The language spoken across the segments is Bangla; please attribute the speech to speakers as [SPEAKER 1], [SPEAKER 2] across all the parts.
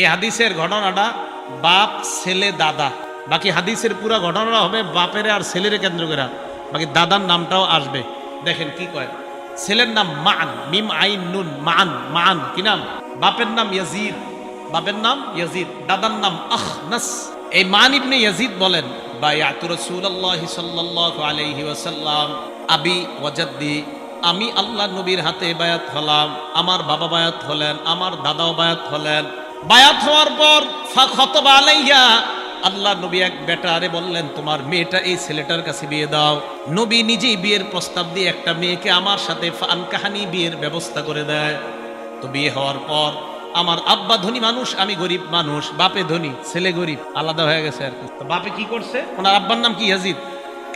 [SPEAKER 1] এই হাদিসের ঘটনাটা বাপ, ছেলে, দাদা। বাকি হাদিসের পুরো ঘটনাটা হবে বাপের আর ছেলের কেন্দ্র করে। বাকি দাদার নামটাও আসবে। দেখেন কি কয়? ছেলের নাম মান, মিম আইন নুন, মান মান, কি নাম? বাপের নাম ইয়াজিদ। বাপের নাম ইয়াজিদ, দাদার নাম আখনাস। এই মান ইবনে ইয়াজিদ বলেন, বায়াতু রাসূলুল্লাহ সাল্লাল্লাহু আলাইহি ওয়াসাল্লাম, আবি ওয়াজাদ্দি আমি আল্লাহ নবীর হাতে বায়াত হলাম, আমার বাবা বায়াত হলেন, আমার দাদাও বায়াত হলেন বায়াত হওয়ার পর আলাইয়া, আল্লাহ নবী এক বেটারে বললেন, তোমার মেয়েটা এই ছেলেটার কাছে বিয়ে দাও। নবী নিজেই বিয়ের প্রস্তাব দিয়ে একটা মেয়েকে আমার সাথে ফান কাহানি বিয়ের ব্যবস্থা করে দেয়। তো বিয়ে হওয়ার পর আমার আব্বা ধনী মানুষ, আমি গরিব মানুষ, বাপে ধনী, ছেলে গরিব, আলাদা হয়ে গেছে আর কি। বাপে কি করছে? ওনার আব্বার নাম কি? ইয়াজিদ।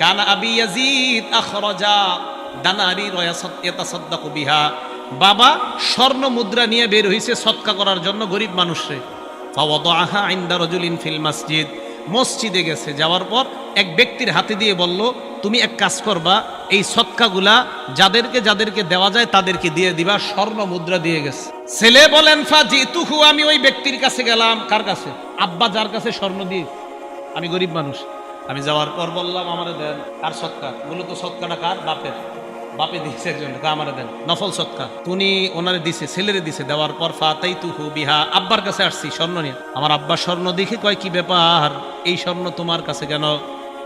[SPEAKER 1] কানা আবি ইয়াজিদ, আখরাজা দানারি ইয়াতাসাদ্দাকু বিহা। বাবা স্বর্ণ মুদ্রা নিয়ে বের হইছে সৎকা করার জন্য গরিব মানুষরে। ফাওয়াদাহা ইনদা রাজুলিন ফিল মসজিদ। মসজিদে গেছে, যাওয়ার পর এক ব্যক্তির হাতে দিয়ে বলল, তুমি এক কাজ করবা, এই সৎকাগুলা যাদেরকে যাদেরকে দেওয়া যায় তাদেরকে দিয়ে দিবা, স্বর্ণ মুদ্রা দিয়ে গেছে। ছেলে বলেন ফা জিতুহু আমি ওই ব্যক্তির কাছে গেলাম। কার কাছে? আব্বা যার কাছে স্বর্ণ দিয়ে। আমি গরিব মানুষ। আমি যাওয়ার পর বললাম, আমারে দেন, কার সৎকার? মূলত সৎকাটা কার? বাপের। বাপে দিয়েছে একজন আমারে দেন। নফল সৎকার। তুমি ওনারে দিছে, ছেলেরে দিছে, দেওয়ার পর ফাতাই তুহু বিহা, আব্বার কাছে আসছি, স্বর্ণ নিয়ে। আমার আব্বার স্বর্ণ দেখে কয়, কি ব্যাপার? এই স্বর্ণ তোমার কাছে কেন?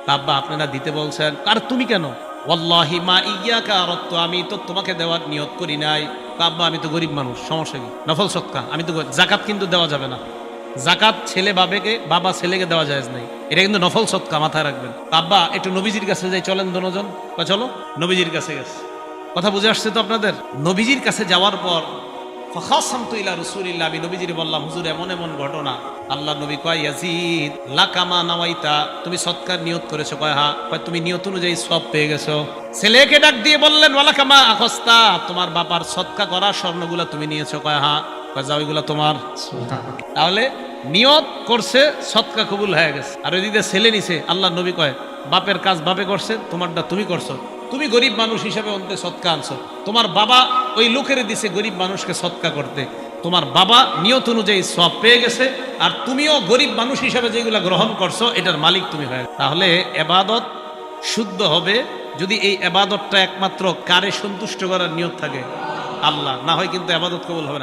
[SPEAKER 1] আব্বা আপনারা দিতে বলছেন, আর তুমি কেন? ওয়াল্লাহি মা ইয়া কারত্ব আমি তো তোমাকে দেওয়ার নিয়ত করি নাই। আব্বা, আমি তো গরিব মানুষ, সমস্যা কি? নফল সৎকার। আমি তো। জাকাত কিন্তু দেওয়া যাবে না। জাকাত ছেলে বাবেকে বাবা ছেলেকে দেওয়া যায় নাই। এটা কিন্তু নফল সৎকা মাথায় রাখবেন। আব্বা একটু নবীজির কাছে যাই চলেন দনোজন। বা চলো। নবীজির কাছে গেছে। কথা বুঝে আসছে তো আপনাদের? নবীজির কাছে যাওয়ার পর ফখাসামতু ইলা রাসূলিল্লাহ আমি নবীজির বললাম হুজুর এমন এমন ঘটনা। আল্লাহ নবী কয় ইয়াজিদ লাকামা নাওয়াইতা। তুমি সৎকার নিয়ত করেছ। কয় কয় তুমি নিয়ত অনুযায়ী সব পেয়ে গেছো। ছেলেকে ডাক দিয়ে বললেন ওয়ালাকামা আখস্তা। তোমার বাবার সৎকা করা স্বর্ণগুলা তুমি নিয়েছো। কয় হ্যাঁ কয়, যাও এগুলা তোমার। তাহলে নিয়ত করছে, সৎকা কবুল হয়ে গেছে। আর ছেলে নিছে, আল্লাহ নবী কয়, বাপের কাজ বাপে করছে, তোমারটা তুমি করছ। তুমি গরিব মানুষ হিসেবে অন্তে সৎকা আনছো। তোমার বাবা ওই লোকের দিছে গরিব মানুষকে সৎকা করতে। তোমার বাবা নিয়ত অনুযায়ী সব পেয়ে গেছে, আর তুমিও গরিব মানুষ হিসেবে যেগুলো গ্রহণ করছ, এটার মালিক তুমি হয়ে তাহলে এবাদত শুদ্ধ হবে যদি এই এবাদতটা একমাত্র কারে সন্তুষ্ট করার নিয়ত থাকে? আল্লাহ, না হয় কিন্তু এবাদত কবুল হবে না।